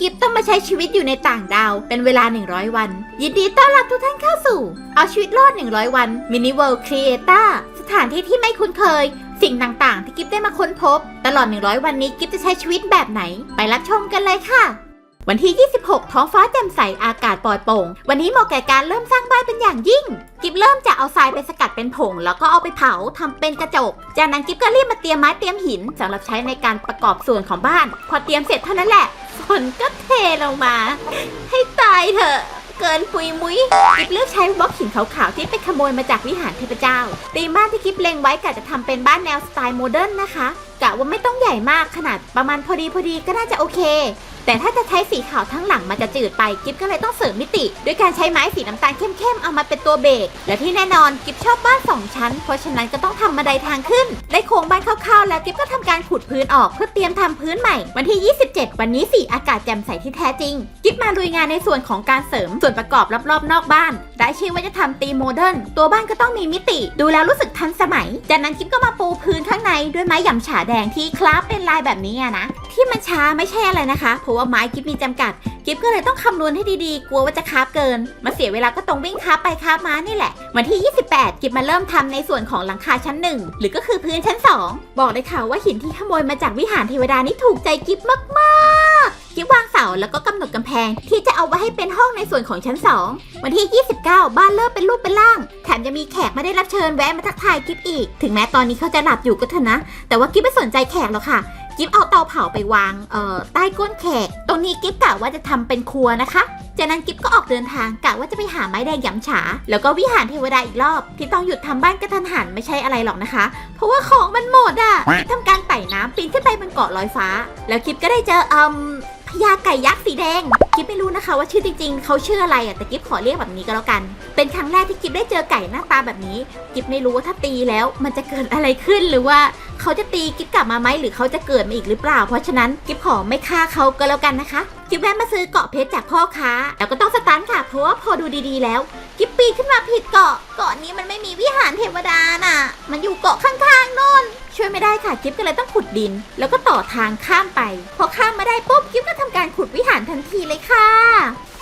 กิฟต้องมาใช้ชีวิตอยู่ในต่างดาว เป็นเวลา 100 วัน ยินดีต้อนรับทุกท่านเข้าสู่ เอาชีวิตรอด 100 วันมินิเวิลด์ครีเอต้าสถานที่ที่ไม่คุ้นเคย สิ่งต่างๆ ที่กิฟได้มาค้นพบ ตลอด 100 วันนี้กิฟจะใช้ชีวิตแบบไหน ไปรับชมกันเลยค่ะวันที่ 26 ท้องฟ้าแจ่มใส อากาศปลอดโปร่ง วันนี้เหมาะแก่การเริ่มสร้างบ้านเป็นอย่างยิ่ง กิฟเริ่มจะเอาทรายไปสกัดเป็นผง แล้วก็เอาไปเผาทำเป็นกระจก จากนั้นกิฟก็รีบมาเตรียมไม้เตรียมหินสำหรับใช้ในการประกอบส่วนของบ้าน พอเตรียมเสร็จเท่านั้นแหละ ฝนก็เทลงมา ให้ตายเถอะ เกินปุยมุ้ยกิฟเลือกใช้บล็อกหินขาวๆที่ไปขโมยมาจากวิหารเทพเจ้าตีมบ้านที่กิฟเล็งไว้กะจะทำเป็นบ้านแนวสไตล์โมเดิร์นนะคะกะว่าไม่ต้องใหญ่มากขนาดประมาณพอดีพอดีก็น่าจะโอเค แต่ถ้าจะใช้สีขาวทั้งหลังมันจะจืดไปกิฟก็เลยต้องเสริมมิติด้วยการใช้ไม้สีน้ำตาลเข้มๆเอามาเป็นตัวเบรกและที่แน่นอนกิฟชอบบ้านสองชั้น เพราะฉะนั้นก็ต้องทำบันไดทางขึ้น ได้โครงบ้านคร่าวๆแล้วกิฟก็ทำการขุดพื้นออกเพื่อเตรียมทำพื้นใหม่ วันที่ 27 วันนี้สีอากาศแจ่มใสที่แท้จริง กิฟมาลุยงานในส่วนของการเสริมส่วนประกอบรอบๆนอกบ้าน ได้ชื่อว่าจะทำตีโมเดิร์นตัวบ้านก็ต้องมีมิติ ดูแล้วรู้สึกทันสมัย จากนั้นกิฟก็มาปูพื้นข้างในด้วยไม้หยำฉาแดงที่คล้าเป็นลายแบบนี้นะ ที่มันช้าไม่ใช่อะไรนะคะ เพราะว่าไม้กิฟมีจำกัด กิฟก็เลยต้องคำนวณให้ดีๆ กลัวว่าจะคาบเกิน มาเสียเวลาก็ตรงวิ่งคาบไปคาบมานี่แหละ วันที่ 28 กิฟมาเริ่มทำในส่วนของหลังคาชั้น 1 หรือก็คือพื้นชั้น 2 บอกเลยค่ะว่าหินที่ขโมยมาจากวิหารเทวดานี่ถูกใจกิฟมากๆ กิฟวางเสาแล้วก็กำหนดกำแพง ที่จะเอาไว้ให้เป็นห้องในส่วนของชั้น 2 วันที่ 29 บ้านเริ่มเป็นรูปเป็นร่าง แถมยังมีแขกมาได้รับเชิญแวะมาทักทายกิฟอีก ถึงแม้ตอนนี้เขาจะหลับอยู่ก็เถอะนะ แต่ว่ากิฟไม่สนใจแขกหรอกค่ะ กิฟเอาเตาเผาไปวาง เอ่อ ใต้ก้นแขก ตรงนี้กิฟกะว่าจะทำเป็นครัวนะคะจากนั้นกิฟก็ออกเดินทางกะว่าจะไปหาไม้แดงหยำฉา แล้วก็วิหารเทวดาอีกรอบ ที่ต้องหยุดทำบ้านกระทันหันไม่ใช่อะไรหรอกนะคะ เพราะว่าของมันหมดอะกิฟทำการไต่น้ำปีนขึ้นไปบนเกาะลอยฟ้า แล้วกิฟก็ได้เจออืม พญาไก่ยักษ์สีแดง กิฟไม่รู้นะคะว่าชื่อจริงๆ เขาชื่ออะไรอะแต่กิฟขอเรียกแบบนี้ก็แล้วกัน เป็นครั้งแรกที่กิฟได้เจอไก่หน้าตาแบบนี้ กิฟไม่รู้ว่าถ้าตีแล้วมันจะเกิดอะไรขึ้นหรือว่าเขาจะตีกิฟกลับมาไหมหรือเขาจะเกิดมาอีกหรือเปล่า เพราะฉะนั้นกิฟขอไม่ฆ่าเขาก็แล้วกันนะคะ กิฟแวะมาซื้อเกาะเพชรจากพ่อค้าแล้วก็ต้องสตาร์ทค่ะเพราะว่าพอดูดีๆแล้ว กิฟปีนขึ้นมาผิดเกาะ เกาะนี้มันไม่มีวิหารเทวดาน่ะ มันอยู่เกาะข้างๆโน่น ช่วยไม่ได้ค่ะกิฟก็เลยต้องขุดดิน แล้วก็ต่อทางข้ามไป พอข้ามมาได้ปุ๊บกิฟก็ทำการขุดวิหารทันทีเลยค่ะ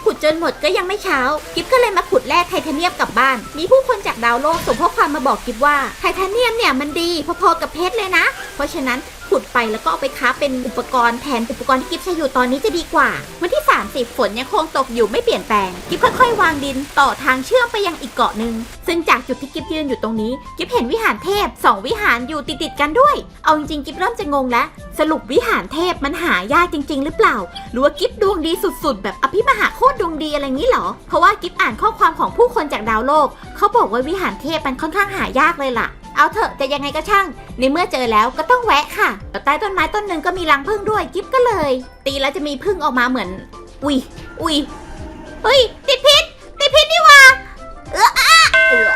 ขุดจนหมดก็ยังไม่เช้า กิฟก็เลยมาขุดแร่ไทเทเนียมกลับบ้าน มีผู้คนจากดาวโลกส่งข้อความมาบอกกิฟว่าไทเทเนียมเนี่ยมันดีพอๆกับเพชรเลยนะ เพราะฉะนั้น ขุดไปแล้วก็เอาไปค้าเป็นอุปกรณ์แทนอุปกรณ์ที่กิฟใช้อยู่ตอนนี้จะดีกว่า วันที่ 30 ฝนยังคงตกอยู่ไม่เปลี่ยนแปลง กิฟค่อยๆ วางดินต่อทางเชื่อมไปยังอีกเกาะหนึ่งซึ่งจากจุดที่กิฟยืนอยู่ตรงนี้ กิฟเห็นวิหารเทพสองวิหารอยู่ติดๆกันด้วย เอาจริงๆกิฟเริ่มจะงงแล้ว สรุปวิหารเทพมันหายากจริง ๆ หรือเปล่า หรือว่ากิฟดวงดีสุด ๆ แบบอภิมหาโคตรดวงดีอะไรงี้หรอ เพราะว่ากิฟอ่านข้อความของผู้คนจากดาวโลก เขาบอกว่าวิหารเทพมันค่อนข้างหายากเลยล่ะ เอาเถอะจะยังไงก็ช่าง ในเมื่อเจอแล้วก็ต้องแวะค่ะแต่ใต้ต้นไม้ต้นหนึ่งก็มีรังผึ้งด้วยกิฟก็เลย ตีแล้วจะมีผึ้งออกมาเหมือน อุ้ยอุ้ยเฮ้ยติดพิษติดพิษนี่ว่า เอออะเออ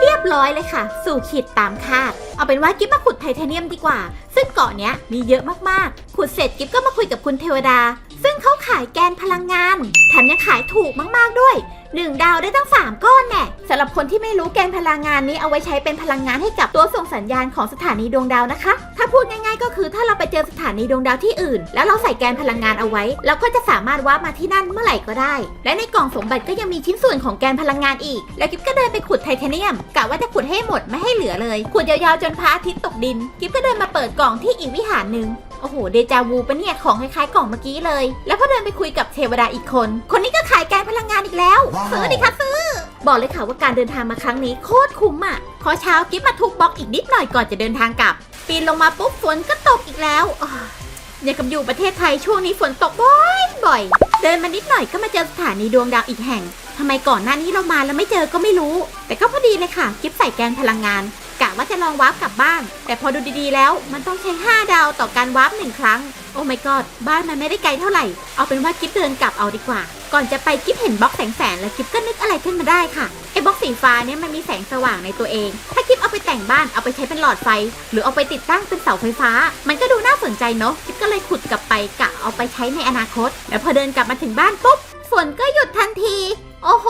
เรียบร้อยเลยค่ะ สู่ขีดตามคาด เอาเป็นว่ากิ๊บมาขุดไทเทเนียมดีกว่า ซึ่งเกาะเนี้ยมีเยอะมากๆ ขุดเสร็จกิ๊บก็มาคุยกับคุณเทวดา ซึ่งเขาขายแกนพลังงาน แถมยังขายถูกมากๆด้วย หนึ่งดาวได้ตั้ง 3 ก้อนแน่สำหรับคนที่ไม่รู้แกนพลังงานนี้เอาไว้ใช้เป็นพลังงานให้กับตัวส่งสัญญาณของสถานีดวงดาวนะคะ ถ้าพูดง่ายๆ ก็คือถ้าเราไปเจอสถานีดวงดาวที่อื่น แล้วเราใส่แกนพลังงานเอาไว้เราก็จะสามารถวาร์ปมาที่นั่นเมื่อไหร่ก็ได้ และในกล่องสมบัติก็ยังมีชิ้นส่วนของแกนพลังงานอีก แล้วกิ๊บก็เดินไปขุดไทเทเนียมกะว่าจะขุดให้หมดไม่ให้เหลือเลยขุดยาวๆจนพระอาทิตย์ตกดิน กิ๊บก็เดินมาเปิดกล่องที่อีกวิหารหนึ่ง โอ้โห เดจาวูปะเนี่ย ของคล้ายๆกล่องเมื่อกี้เลย แล้วก็เดินไปคุยกับเทวดาอีกคน คนนี้ก็ขายแกนพลังงานอีกแล้วว้าวซื้อดิคะซื้อ บอกเลยค่ะว่าการเดินทางมาครั้งนี้โคตรคุ้มอะพอเช้ากิ๊บมาทุบบล็อกอีกนิดหน่อยก่อนจะเดินทางกลับ ปีนลงมาปุ๊บฝนก็ตกอีกแล้วอ้าวอย่างกับอยู่ประเทศไทยช่วงนี้ฝนตกบ่อยบ่อย เดินมานิดหน่อยก็มาเจอสถานีดวงดาวอีกแห่งทำไมก่อนหน้านี้เรามาแล้วไม่เจอก็ไม่รู้ แต่ก็พอดีเลยค่ะ กิ๊บใส่แกนพลังงาน กะว่าจะลองวาร์ปกลับบ้าน แต่พอดูดีๆแล้ว มันต้องใช้ 5 ดาวต่อการวาร์ปหนึ่งครั้ง โอ้ my god บ้านมันไม่ได้ไกลเท่าไหร่ เอาเป็นว่ากิ๊บเดินกลับเอาดีกว่า ก่อนจะไปกิ๊บเห็นบล็อกแสงแสนแล้วกิ๊บก็นึกอะไรขึ้นมาได้ค่ะไอ้บล็อกสีฟ้าเนี่ยมันมีแสงสว่างในตัวเอง ถ้ากิ๊บเอาไปแต่งบ้านเอาไปใช้เป็นหลอดไฟ หรือเอาไปติดตั้งเป็นเสาไฟฟ้า มันก็ดูน่าสนใจเนาะกิ๊บก็เลยขุดกลับไปกะเอาไปใช้ในอนาคต แล้วพอเดินกลับมาถึงบ้านปุ๊บฝนก็หยุดทันที โอ้โห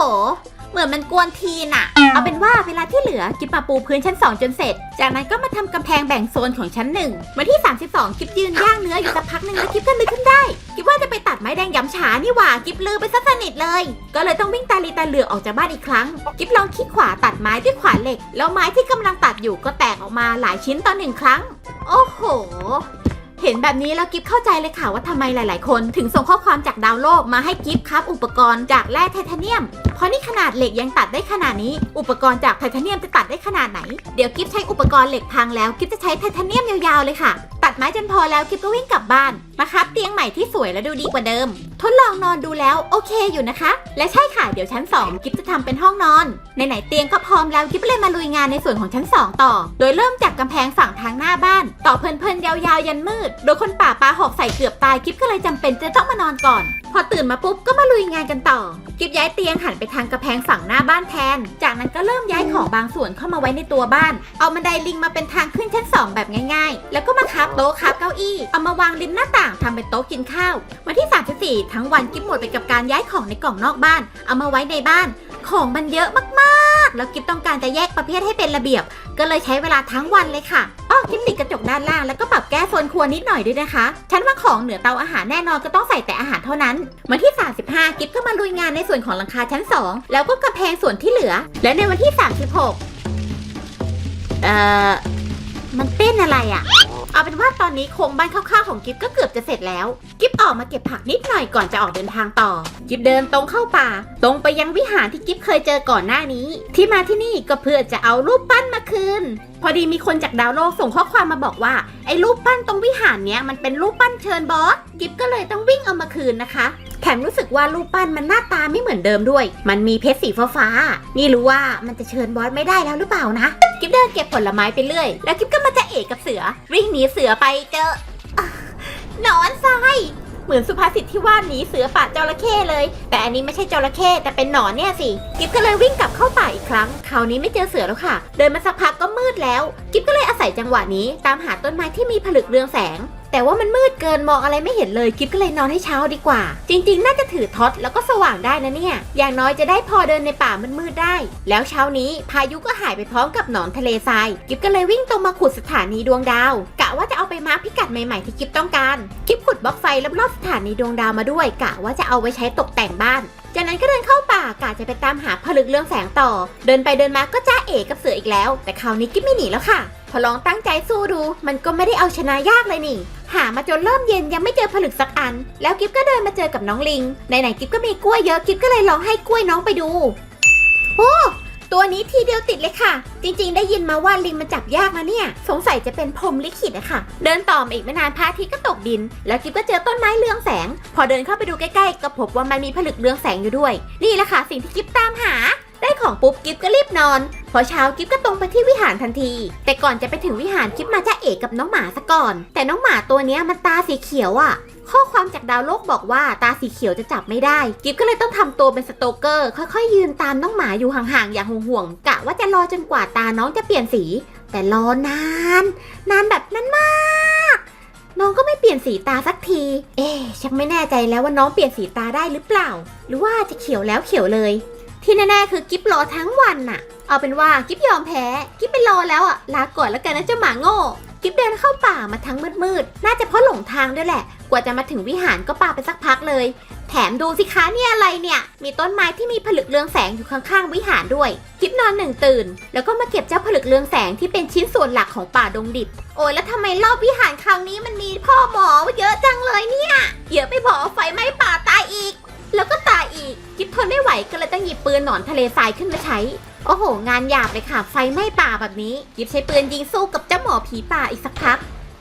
เหมือนมันกวนทีนอะเอาเป็นว่าเวลาที่เหลือกิบมาปูพื้นชั้น 2 จนเสร็จ จากนั้นก็มาทำกำแพงแบ่งโซนของชั้นหนึ่งวันที่ 32กิบยืนย่างเนื้ออยู่สักพักหนึ่งแล้วกิบก็นึกขึ้นได้กิบว่าจะไปตัดไม้แดงย้ำฉานี่หว่ากิบลือไปซะสนิทเลย ก็เลยต้องวิ่งตาลีตาเหลือกออกจากบ้านอีกครั้ง กิบลองคลิกขวาตัดไม้ด้วยขวานเหล็ก แล้วไม้ที่กำลังตัดอยู่ก็แตกออกมาหลายชิ้นต่อหนึ่งครั้ง โอ้โห เห็นแบบนี้แล้วกิฟเข้าใจเลยค่ะว่าทำไมหลาย ๆ คน ถึงส่งข้อความจากดาวโลกมาให้กิฟครับอุปกรณ์จากแร่ไทเทเนียม เพราะนี่ขนาดเหล็กยังตัดได้ขนาดนี้ อุปกรณ์จากไทเทเนียมจะตัดได้ขนาดไหน เดี๋ยวกิฟใช้อุปกรณ์เหล็กพังแล้วกิฟจะใช้ไทเทเนียมยาว ๆ เลยค่ะ ตัดไม้จนพอแล้วกิฟก็วิ่งกลับบ้านมาครับเตียงใหม่ที่สวยและดูดีกว่าเดิม ทดลองนอนดูแล้วโอเคอยู่นะคะ และใช่ค่ะเดี๋ยวชั้น 2 กิฟจะทำเป็นห้องนอนไหนๆเตียงก็พร้อมแล้วกิฟเลยมาลุยงานในส่วนของชั้น 2 ต่อ โดยเริ่มจากกำแพงฝั่งทางหน้าบ้าน ต่อเพลินๆยาวๆยันมืด โดยคนป่าปลาหอกใส่เกือบตายกิฟก็เลยจำเป็นจะต้องมานอนก่อน พอตื่นมาปุ๊บก็มาลุยงานกันต่อกิฟย้ายเตียงหันไปทางกระแพงฝั่งหน้าบ้านแทน จากนั้นก็เริ่มย้ายของบางส่วนเข้ามาไว้ในตัวบ้าน เอาบันไดลิงมาเป็นทางขึ้นชั้น 2 แบบง่าย ๆ แล้วก็มาคับโต๊ะคับเก้าอี้ เอามาวางริมหน้าต่างทำเป็นโต๊ะกินข้าว วันที่ 34ทั้งวันกิฟหมดไปกับการย้ายของในกล่องนอกบ้าน เอามาไว้ในบ้าน ของมันเยอะมากๆ แล้วกิฟต้องการจะแยกประเภทให้เป็นระเบียบ ก็เลยใช้เวลาทั้งวันเลยค่ะอ้อกิฟติดกระจกด้านล่างแล้วก็ปรับแก้โซนครัวนิดหน่อยด้วยนะคะ ฉันว่าของเหนือเตาอาหารแน่นอนก็ต้องใส่แต่อาหารเท่านั้นวันที่ 35 กิฟก็มาลุยงานในส่วนของหลังคาชั้น 2 แล้วก็กระแพงส่วนที่เหลือ และในวันที่ 36 เอ่อ มันเต้นอะไรอะ่ะ เอาเป็นว่าตอนนี้โครงบ้านคร่าวๆของกิฟก็เกือบจะเสร็จแล้ว กิฟออกมาเก็บผักนิดหน่อยก่อนจะออกเดินทางต่อ กิฟเดินตรงเข้าป่า ตรงไปยังวิหารที่กิฟเคยเจอก่อนหน้านี้ ที่มาที่นี่ก็เพื่อจะเอารูปปั้นมาคืน พอดีมีคนจากดาวโลกส่งข้อความมาบอกว่า ไอ้รูปปั้นตรงวิหารเนี้ยมันเป็นรูปปั้นเชิญบอส กิฟก็เลยต้องวิ่งเอามาคืนนะคะ แถมรู้สึกว่ารูปปั้นมันหน้าตาไม่เหมือนเดิมด้วย มันมีเพชรสีฟ้าๆนี่รู้ว่ามันจะเชิญบอสไม่ได้แล้วหรือเปล่านะ กิฟเดินเก็บผลไม้ไปเรื่อย แล้วกิฟก็มาจะเอกกับเสือ วิ่งหนีเสือไปเจออะหนอนทราย เหมือนสุภาษิตที่ว่าหนีเสือป่าจระเข้เลย แต่อันนี้ไม่ใช่จระเข้แต่เป็นหนอนเนี่ยสิกิฟก็เลยวิ่งกลับเข้าป่าอีกครั้งคราวนี้ไม่เจอเสือแล้วค่ะ เดินมาสักพักก็มืดแล้ว กิฟก็เลยอาศัยจังหวะนี้ ตามหาต้นไม้ที่มีผลึกเรืองแสง แต่ว่ามันมืดเกินมองอะไรไม่เห็นเลยกิฟก็เลยนอนให้เช้าดีกว่า จริง ๆ น่าจะถือท็อตแล้วก็สว่างได้นะเนี่ย อย่างน้อยจะได้พอเดินในป่ามันมืดได้ แล้วเช้านี้พายุก็หายไปพร้อมกับหนอนทะเลทรายกิฟก็เลยวิ่งตรงมาขุดสถานีดวงดาวกะว่าจะเอาไปมาร์คพิกัดใหม่ๆที่กิฟต้องการกิฟขุดบล็อกไฟรอบๆสถานีดวงดาวมาด้วยกะว่าจะเอาไว้ใช้ตกแต่งบ้านจากนั้นก็เดินเข้าป่ากะจะไปตามหาผลึกเรืองแสงต่อ เดินไปเดินมาก็จ้าเอกกับเสืออีกแล้ว แต่คราวนี้กิฟไม่หนีแล้วค่ะ พอลองตั้งใจสู้ดู มันก็ไม่ได้เอาชนะยากเลยนี่ หามาจนเริ่มเย็นยังไม่เจอผลึกสักอัน แล้วกิฟก็เดินมาเจอกับน้องลิงไหนๆกิฟก็มีกล้วยเยอะกิฟก็เลยลองให้กล้วยน้องไปดูโอ้ตัวนี้ทีเดียวติดเลยค่ะ จริงๆ ได้ยินมาว่าลิงมันจับยากนะเนี่ย สงสัยจะเป็นพรมลิขิตอะค่ะ เดินต่อมอีกไม่นานพระอาทิตย์ก็ตกดิน แล้วกิฟก็เจอต้นไม้เรืองแสง พอเดินเข้าไปดูใกล้ๆ ก็พบว่ามันมีผลึกเรืองแสงอยู่ด้วย นี่แหละค่ะสิ่งที่กิฟตามหา ได้ของปุ๊บกิฟก็รีบนอน พอเช้ากิฟก็ตรงไปที่วิหารทันที แต่ก่อนจะไปถึงวิหารกิฟมาจ้าเอกกับน้องหมาซะก่อน แต่น้องหมาตัวนี้มันตาสีเขียวอะข้อความจากดาวโลกบอกว่าตาสีเขียวจะจับไม่ได้ กิฟก็เลยต้องทำตัวเป็นสโตเกอร์ ค่อยๆ ยืนตามน้องหมาอยู่ห่างๆ อย่างห่วงๆกะว่าจะรอจนกว่าตาน้องจะเปลี่ยนสี แต่รอนาน นานแบบนั้นมากน้องก็ไม่เปลี่ยนสีตาสักที เอ๊ะชักไม่แน่ใจแล้วว่าน้องเปลี่ยนสีตาได้หรือเปล่า หรือว่าจะเขียวแล้วเขียวเลย ที่แน่ๆคือกิฟรอทั้งวันน่ะ เอาเป็นว่ากิฟยอมแพ้ กิฟไปรอแล้วอะลาก่อนแล้วกันนะเจ้าหมาโง่กิฟเดินเข้าป่ามาทั้งมืดๆ น่าจะเพราะหลงทางด้วยแหละ กว่าจะมาถึงวิหารก็ป่าไปสักพักเลย แถมดูสิคะเนี่ยอะไรเนี่ย มีต้นไม้ที่มีผลึกเรืองแสงอยู่ข้างๆ วิหารด้วย กิฟนอนหนึ่งตื่น แล้วก็มาเก็บเจ้าผลึกเรืองแสงที่เป็นชิ้นส่วนหลักของป่าดงดิบ โอ้ยแล้วทำไมรอบวิหารคราวนี้มันมีพ่อหมอเยอะจังเลยเนี่ย เยอะไม่พอไฟไหม้ป่าตายอีก แล้วก็ตายอีก กิฟทนไม่ไหวก็เลยต้องหยิบปืนหนอนทะเลทรายขึ้นมาใช้ โอ้โห งานหยาบเลยค่ะ ไฟไหม้ป่าแบบนี้ กิฟใช้ปืนยิงสู้กับเจ้าหมอผีป่าอีกสักพัก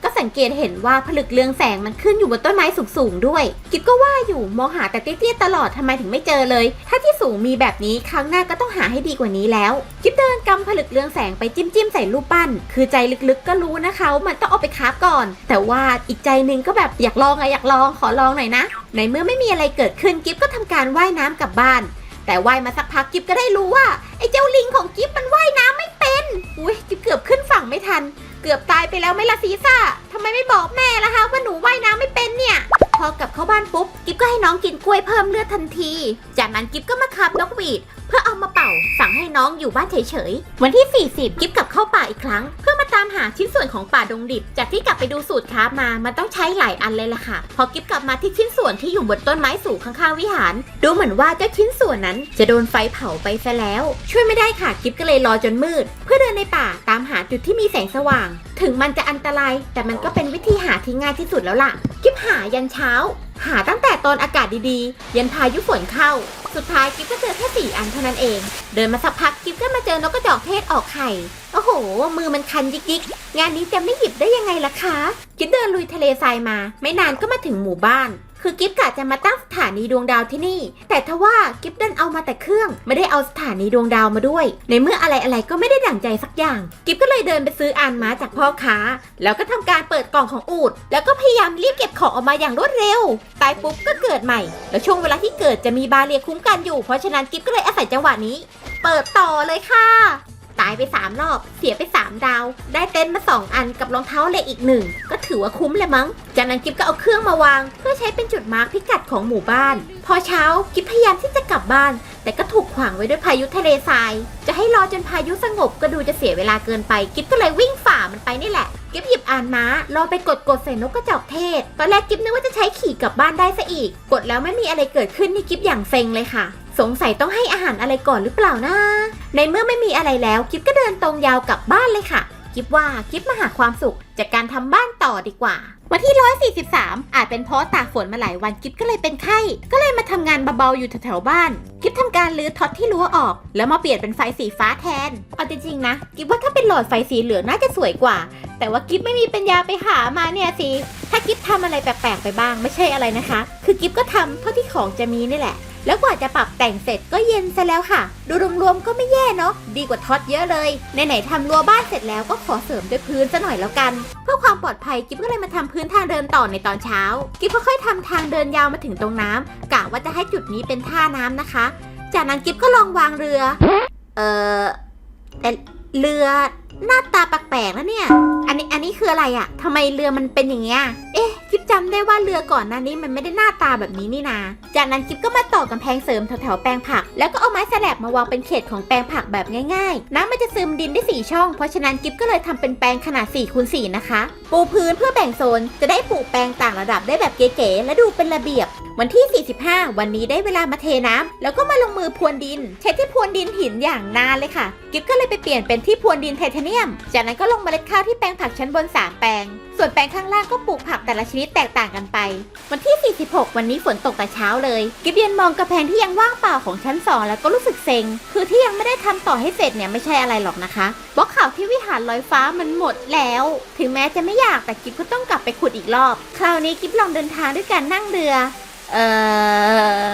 ก็สังเกตเห็นว่าผลึกเรืองแสงมันขึ้นอยู่บนต้นไม้สูงๆด้วย กิฟก็ว่าอยู่มองหาแต่เตี้ยๆตลอดทำไมถึงไม่เจอเลย ถ้าที่สูงมีแบบนี้ครั้งหน้าก็ต้องหาให้ดีกว่านี้แล้ว กิฟเดินกำผลึกเรืองแสงไปจิ้มๆใส่รูปปั้น คือใจลึกๆก็รู้นะคะว่ามันต้องเอาไปคาฟก่อน แต่ว่าอีกใจหนึงก็แบบอยากลองอะอยากลองขอลองหน่อยนะ ในเมื่อไม่มีอะไรเกิดขึ้นกิฟก็ทำการว่ายน้ำกลับบ้าน แต่ว่ายมาสักพักกิฟก็ได้รู้ว่าไอ้เจ้าลิงของกิฟมันว่ายน้ำไม่เป็น อุ้ยกิฟเกือบขึ้นฝั่งไม่ทัน กือบตายไปแล้วไหม่ละซีซ่าทำไมไม่บอกแม่ล่ะคะว่าหนูว่ายน้ำไม่เป็นเนี่ย พอกลับเข้าบ้านปุ๊บ กิ๊บก็ให้น้องกินกล้วยเพิ่มเลือดทันที จากนั้นกิ๊บก็มาขับนกหวีด เพื่อเอามาเป่า สั่งให้น้องอยู่บ้านเฉยๆ วันที่ 40 กิ๊บกลับเข้าป่าอีกครั้ง เพื่อาตามหาชิ้นส่วนของป่าดงดิบ จากที่กลับไปดูสูตรคราฟมา มันต้องใช้หลายอันเลยล่ะค่ะ พอกิฟกลับมาที่ชิ้นส่วนที่อยู่บนต้นไม้สูงข้างๆวิหาร ดูเหมือนว่าเจ้าชิ้นส่วนนั้น จะโดนไฟเผาไปซะแล้ว ช่วยไม่ได้ค่ะกิฟก็เลยรอจนมืด เพื่อเดินในป่าตามหาจุดที่มีแสงสว่าง ถึงมันจะอันตราย แต่มันก็เป็นวิธีหาที่ง่ายที่สุดแล้วล่ะ กิฟหายันเช้า หาตั้งแต่ตอนอากาศดีๆ ยันพายุฝนเข้า สุดท้ายกิฟก็เจอแค่สี่อันเท่านั้นเอง เดินมาสักพักกิฟก็มาเจอนกกระจอกเทศออกไข่ โอ้โห มือมันคันยิกยิกงานนี้จะไม่หยิบได้ยังไงล่ะคะ กิฟเดินลุยทะเลทรายมา ไม่นานก็มาถึงหมู่บ้าน คือกิฟกะจะมาตั้งสถานีดวงดาวที่นี่ แต่ทว่ากิฟดันเอามาแต่เครื่อง ไม่ได้เอาสถานีดวงดาวมาด้วย ในเมื่ออะไรอะไรก็ไม่ได้ดั่งใจสักอย่าง กิฟก็เลยเดินไปซื้ออานม้าจากพ่อค้า แล้วก็ทำการเปิดกล่องของอูด แล้วก็พยายามรีบเก็บของออกมาอย่างรวดเร็ว ตายปุ๊บก็เกิดใหม่ แล้วช่วงเวลาที่เกิดจะมีบาเรียคุ้มกันอยู่ เพราะฉะนั้นกิฟก็เลยอาศัยจังหวะนี้ เปิดต่อเลยค่ะ ตายไป 3 รอบ เสียไป 3 ดาว ได้เต็นท์มา 2 อันกับรองเท้าเหล็กอีกหนึ่ง ก็ถือว่าคุ้มเลยมั้ง จากนั้นกิฟก็เอาเครื่องมาวาง เพื่อใช้เป็นจุดมาร์คพิกัดของหมู่บ้าน พอเช้ากิฟพยายามที่จะกลับบ้าน แต่ก็ถูกขวางไว้ด้วยพายุทะเลทราย จะให้รอจนพายุสงบก็ดูจะเสียเวลาเกินไป กิฟก็เลยวิ่งฝ่ามันไปนี่แหละกิฟหยิบอ่านม้า รอไปกดกดใส่นกกระจอกเทศ ตอนแรกกิฟนึกว่าจะใช้ขี่กลับบ้านได้ซะอีก กดแล้วไม่มีอะไรเกิดขึ้นนี่กิฟอย่างเซ็งเลยค่ะ สงสัยต้องให้อาหารอะไรก่อนหรือเปล่านะ ในเมื่อไม่มีอะไรแล้วกิฟก็เดินตรงยาวกลับบ้านเลยค่ะกิฟว่ากิฟมาหาความสุขจากการทำบ้านต่อดีกว่า วันที่ 143 อาจเป็นเพราะตากฝนมาหลายวันกิฟก็เลยเป็นไข้ ก็เลยมาทำงานเบาๆอยู่แถวๆบ้าน กิฟทำการรื้อท็อตที่รั้วออก แล้วมาเปลี่ยนเป็นไฟสีฟ้าแทน เอาจริงๆนะ กิฟว่าถ้าเป็นหลอดไฟสีเหลืองน่าจะสวยกว่า แต่ว่ากิฟไม่มีปัญญาไปหามาเนี่ยสิ ถ้ากิฟทำอะไรแปลกๆไปบ้างไม่ใช่อะไรนะคะ คือกิฟก็ทำเท่าที่ของจะมีนี่แหละ แล้วกว่าจะปรับแต่งเสร็จก็เย็นซะแล้วค่ะ ดูรวมๆก็ไม่แย่เนาะ ดีกว่าท็อตเยอะเลย ไหนๆทำรั้วบ้านเสร็จแล้วก็ขอเสริมด้วยพื้นซะหน่อยแล้วกัน เพื่อความปลอดภัยกิฟก็เลยมาทำพื้นทางเดินต่อในตอนเช้า กิฟก็ค่อยทำทางเดินยาวมาถึงตรงน้ำกะว่าจะให้จุดนี้เป็นท่าน้ำนะคะ จากนั้นกิฟก็ลองวางเรือ เออแต่เรือหน้าตาแปลกๆแล้วเนี่ย อันนี้อันนี้คืออะไรอะทำไมเรือมันเป็นอย่างเงี้ย เอ๊ะ กิฟจำได้ว่าเรือก่อนหน้านี้มันไม่ได้หน้าตาแบบนี้นี่นา จากนั้นกิฟก็มาต่อกำแพงเสริมแถวๆแปลงผัก แล้วก็เอาไม้แสลบมาวางเป็นเขตของแปลงผักแบบง่ายๆ น้ำมันจะซึมดินได้สี่ช่อง เพราะฉะนั้นกิฟก็เลยทำเป็นแปลงขนาด4คูณสนะคะ ปูพื้นเพื่อแบ่งโซน จะได้ปลูกแปลงต่างระดับได้แบบเก๋ๆและดูเป็นระเบียบ วันที่ 45 วันนี้ได้เวลามาเทน้ำแล้วก็มาลงมือพรวนดิน ใช้ที่พรวนดินหินอย่างนานเลยค่ะ กิฟก็เลยไปเปลี่ยนเป็นที่พรวนดินไทเทเนียม จากนั้นก็ลงเมล็ดข้าวที่แปลงผักชั้นบน 3 แปลง ส่วนแปลงข้างล่างก็ปลูกผักแต่ละชนิดแตกต่างกันไป วันที่ 46 วันนี้ฝนตกแต่เช้าเลย กิฟเบียนมองกระแพงที่ยังว่างเปล่าของชั้น 2 แล้วก็รู้สึกเซ็ง คือที่ยังไม่ได้ทำต่อให้เสร็จเนี่ยไม่ใช่อะไรหรอกนะคะบล็อกข่าวที่วิหารลอยฟ้ามันหมดแล้ว ถึงแม้จะไม่อยากแต่กิฟก็ต้องกลับไปขุดอีกรอบ คราวนี้กิฟลองเดินทางด้วยการนั่งเรือ เอ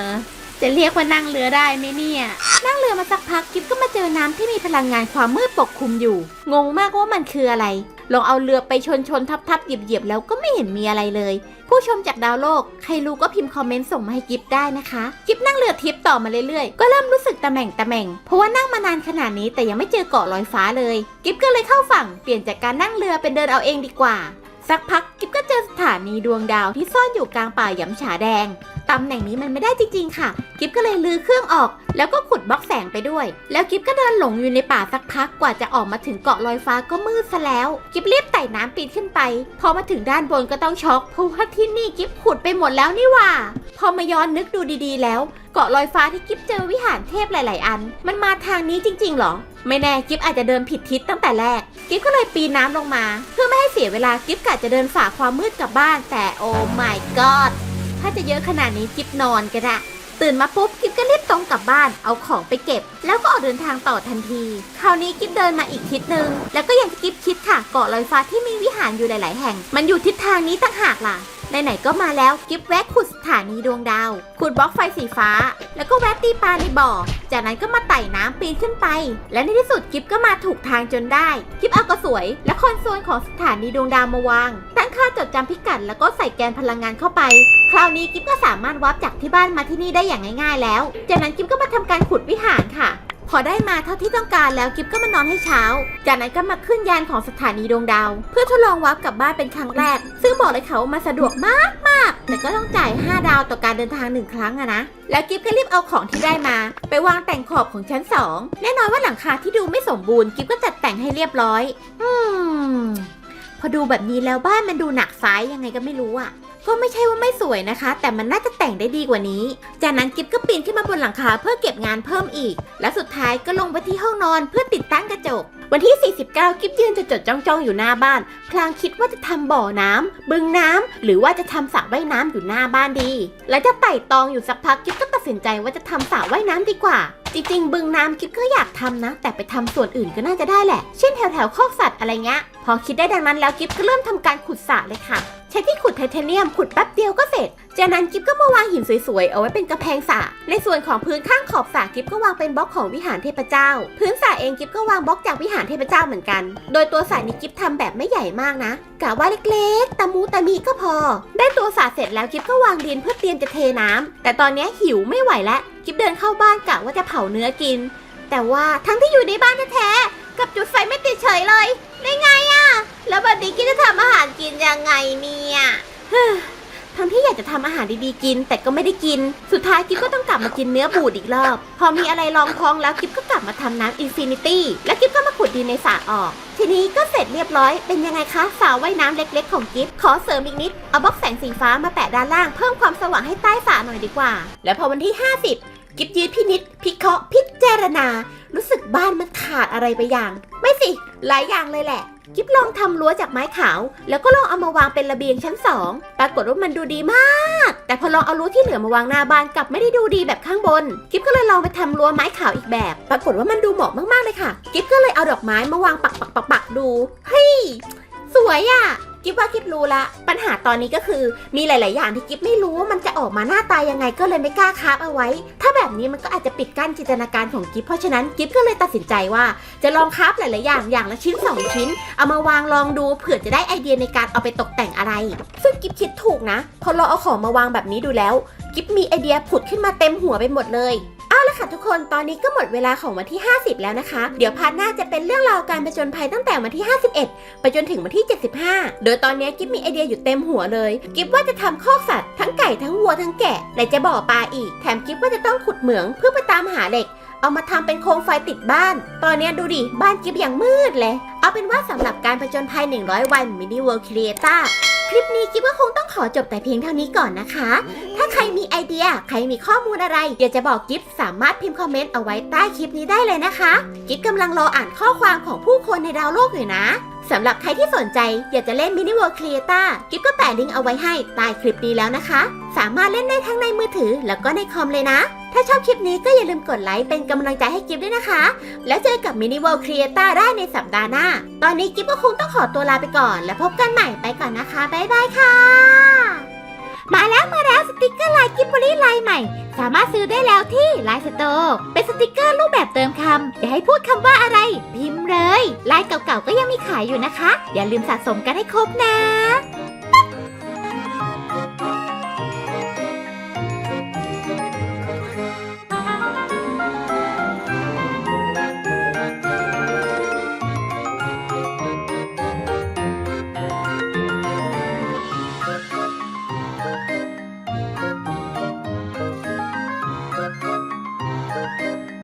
อจะเรียกว่านั่งเรือได้ไหมเนี่ย นั่งเรือมาสักพักกิฟก็มาเจอน้ำที่มีพลังงานความมืดปกคลุมอยู่ งงมากว่ามันคืออะไร ลองเอาเรือไปชนชนทับทับเหยียบเหยียบแล้วก็ไม่เห็นมีอะไรเลย ผู้ชมจากดาวโลก ใครรู้ก็พิมพ์คอมเมนต์ส่งมาให้กิฟได้นะคะกิฟนั่งเรือทิปต่อมาเรื่อยๆ ก็เริ่มรู้สึกตะแหม่งตะแหม่ง เพราะว่านั่งมานานขนาดนี้แต่ยังไม่เจอเกาะลอยฟ้าเลย กิฟก็เลยเข้าฝั่งเปลี่ยนจากการนั่งเรือเป็นเดินเอาเองดีกว่า สักพักกิบก็เจอสถานีดวงดาวที่ซ่อนอยู่กลางป่าหยำฉาแดง ตำแหน่งนี้มันไม่ได้จริงๆค่ะ กิฟก็เลยลือเครื่องออก แล้วก็ขุดบล็อกแสงไปด้วย แล้วกิฟก็เดินหลงอยู่ในป่าสักพักกว่าจะออกมาถึงเกาะลอยฟ้าก็มืดซะแล้ว กิฟรีบไต่น้ำปีนขึ้นไป พอมาถึงด้านบนก็ต้องช็อกเพราะว่าที่นี่กิฟขุดไปหมดแล้วนี่ว่า พอมาย้อนนึกดูดีๆ แล้ว เกาะลอยฟ้าที่กิฟเจอวิหารเทพหลาย ๆ อัน มันมาทางนี้จริงๆเหรอไม่แน่กิฟอาจจะเดินผิดทิศตั้งแต่แรก กิฟก็เลยปีนน้ำลงมา เพื่อไม่ให้เสียเวลากิฟกะจะเดินฝ่าความมืดกลับบ้าน แต่โอ้ my god ถ้าจะเยอะขนาดนี้กิฟนอนก็ได้ตื่นมาปุ๊บกิฟก็รีบตรงกลับบ้านเอาของไปเก็บ แล้วก็ออกเดินทางต่อทันที คราวนี้กิฟเดินมาอีกทิศหนึ่งแล้วก็ย่างกิฟคิดค่ะเกาะลอยฟ้าที่มีวิหารอยู่หลาย ๆ แห่ง มันอยู่ทิศทางนี้ต่างหากล่ะไหนๆก็มาแล้วกิฟแวะขุดสถานีดวงดาว ขุดบล็อกไฟสีฟ้า แล้วก็แวะตีปลาในบ่อ จากนั้นก็มาไต่น้ำปีนขึ้นไป และในที่สุดกิฟก็มาถูกทางจนได้กิฟเอากระสวย และคอนโซลของสถานีดวงดาวมาวาง ตั้งค่าจดจำพิกัดแล้วก็ใส่แกนพลังงานเข้าไป คราวนี้กิฟก็สามารถวาร์ปจากที่บ้านมาที่นี่ได้อย่างง่ายๆ แล้ว จากนั้นกิฟก็มาทำการขุดวิหารค่ะ พอได้มาเท่าที่ต้องการแล้วกิฟก็มานอนให้เช้า จากนั้นก็มาขึ้นยานของสถานีดวงดาว เพื่อทดลองวาร์ปกลับบ้านเป็นครั้งแรก ซึ่งบอกเลยค่ะว่ามันสะดวกมากมากๆแต่ก็ต้องจ่าย 5 ดาวต่อการเดินทางหนึ่งครั้งอะนะ แล้วกิฟก็รีบเอาของที่ได้มา ไปวางแต่งขอบของชั้น 2 แน่นอนว่าหลังคาที่ดูไม่สมบูรณ์กิฟก็จัดแต่งให้เรียบร้อย อืมพอดูแบบนี้แล้วบ้านมันดูหนักซ้ายยังไงก็ไม่รู้อะ ก็ไม่ใช่ว่าไม่สวยนะคะ แต่มันน่าจะแต่งได้ดีกว่านี้ จากนั้นกิฟก็ปีนขึ้นมาบนหลังคาเพื่อเก็บงานเพิ่มอีก และสุดท้ายก็ลงไปที่ห้องนอนเพื่อติดตั้งกระจก วันที่ 49 กิฟยืนจะจดจ้องๆอยู่หน้าบ้าน พลางคิดว่าจะทำบ่อน้ำบึงน้ำหรือว่าจะทำสระว่ายน้ำอยู่หน้าบ้านดี และจะไต่ตองอยู่สักพักกิฟก็ตัดสินใจว่าจะทำสระว่ายน้ำดีกว่าจริงๆบึงน้ำกิฟก็อยากทำนะ แต่ไปทำส่วนอื่นก็น่าจะได้แหละ เช่นแถวแถวคอกสัตว์อะไรเงี้ย พอคิดได้ดังนั้นแล้วกิฟก็เริ่มทำการขุดสระเลยค่ะ ช้ที่ขุดไทเทเนียมขุดแป๊บเดียวก็เสร็จ จากนั้นกิฟก็มาวางหินสวยๆ เอาไว้เป็นกระแพงสระในส่วนของพื้นข้างขอบสระกิฟก็วางเป็นบล็อกของวิหารเทพเจ้า พื้นสระเองกิฟก็วางบล็อกจากวิหารเทพเจ้าเหมือนกัน โดยตัวสระนี้กิฟทำแบบไม่ใหญ่มากนะกะว่าเล็กๆตะมูตะมีก็พอ ได้ตัวสระเสร็จแล้วกิฟก็วางดินเพื่อเตรียมจะเทน้ำแต่ตอนนี้หิวไม่ไหวแล้วกิฟเดินเข้าบ้านกะว่าจะเผาเนื้อกิน แต่ว่าทั้งที่อยู่ในบ้านแท้ๆกับจุดไฟไม่ติดเฉยเลย ได้ไงอะ แล้วบัดนี้กิฟจะทำอาหารกินยังไงเนี่ยทั้งที่อยากจะทำอาหารดีๆกิน แต่ก็ไม่ได้กิน สุดท้ายกิฟก็ต้องกลับมากินเนื้อบูดอีกรอบ พอมีอะไรรองท้องแล้วกิฟก็กลับมาทำน้ำอินฟินิตี้แล้วกิฟก็มาขุดดินในสระออก ทีนี้ก็เสร็จเรียบร้อย เป็นยังไงคะสระว่ายน้ำเล็ก ๆ ของกิฟขอเสริมอีกนิด เอาบล็อกแสงสีฟ้ามาแปะด้านล่างเพิ่มความสว่างให้ใต้สระหน่อยดีกว่า แล้วพอวันที่ 50 กิฟยืดพินิษพิเคราะห์พิจารณา รู้สึกบ้านมันขาดอะไรไปอย่าง ไม่สิหลายอย่างเลยแหละ กิฟลองทำรั้วจากไม้ขาว แล้วก็ลองเอามาวางเป็นระเบียงชั้นสองปรากฏว่ามันดูดีมาก แต่พอลองเอารั้วที่เหลือมาวางหน้าบ้านกลับไม่ได้ดูดีแบบข้างบน กิฟก็เลยลองไปทำรั้วไม้ขาวอีกแบบ ปรากฏว่ามันดูเหมาะมากๆเลยค่ะ กิฟก็เลยเอาดอกไม้มาวางปักปักปักปักดู เฮ้ย สวยอะ่ะ กิฟว่ากิฟรู้ละ ปัญหาตอนนี้ก็คือมีหลาย ๆ อย่างที่กิฟไม่รู้ว่ามันจะออกมาหน้าตายังไงก็เลยไม่กล้าคาบเอาไว้ ถ้าแบบนี้มันก็อาจจะปิดกั้นจินตนาการของกิฟเพราะฉะนั้นกิฟก็เลยตัดสินใจว่า จะลองคาฟหลาย ๆ อย่างอย่างละชิ้น 2 ชิ้น เอามาวางลองดูเผื่อจะได้ไอเดียในการเอาไปตกแต่งอะไร ซึ่งกิฟคิดถูกนะ พอเราเอาของมาวางแบบนี้ดูแล้ว กิฟมีไอเดียผุดขึ้นมาเต็มหัวไปหมดเลย เอาละค่ะทุกคน ตอนนี้ก็หมดเวลาของวันที่ 50 แล้วนะคะ เดี๋ยวพาร์ทหน้าจะเป็นเรื่องราวการผจญภัยตั้งแต่วันที่ 51 ไปจนถึงวันที่ 75 โดยตอนนี้กิฟมีไอเดียอยู่เต็มหัวเลย กิฟว่าจะทำคอกสัตว์ทั้งไก่ทั้งวัวทั้งแกะไหนจะบ่อปลาอีก แถมกิฟว่าจะต้องขุดเหมืองเพื่อไปตามหาเหล็กเอามาทำเป็นโคมไฟติดบ้าน ตอนนี้ดูดิ บ้านกิฟอย่างมืดเลย เอาเป็นว่าสำหรับการผจญภัย 100 วัน Mini World Creator ค ลิปนี้กิฟก็คงต้องขอจบแต่เพียงเท่านี้ก่อนนะคะ ถ้าใครมีไอเดีย ใครมีข้อมูลอะไรอยากจะบอกกิฟสามารถพิมพ์คอมเมนต์เอาไว้ใต้คลิปนี้ได้เลยนะคะ กิฟกำลังรออ่านข้อความของผู้คนในดาวโลกอยู่นะสำหรับใครที่สนใจอยากจะเล่น Mini World Creator กิฟก็แปะลิงก์เอาไว้ให้ใต้คลิปนี้แล้วนะคะ สามารถเล่นได้ทั้งในมือถือแล้วก็ในคอมเลยนะ ถ้าชอบคลิปนี้ก็อย่าลืมกดไลค์เป็นกำลังใจให้กิฟด้วยนะคะ แล้วเจอกับ Mini World Creator ได้ในสัปดาห์หน้า ตอนนี้กิฟก็คงต้องขอตัวลาไปก่อน แล้วพบกันใหม่ไปก่อนนะคะบ๊ายบายค่ะ มาแล้วมาแล้วสติกเกอร์ลายกิบบลีลายใหม่ สามารถซื้อได้แล้วที่ไลน์สโตร์เป็นสติกเกอร์รูปแบบเติมคำจะให้พูดคำว่าอะไร พิมพ์เลยลายเก่าๆก็ยังมีขายอยู่นะคะ อย่าลืมสะสมกันให้ครบนะ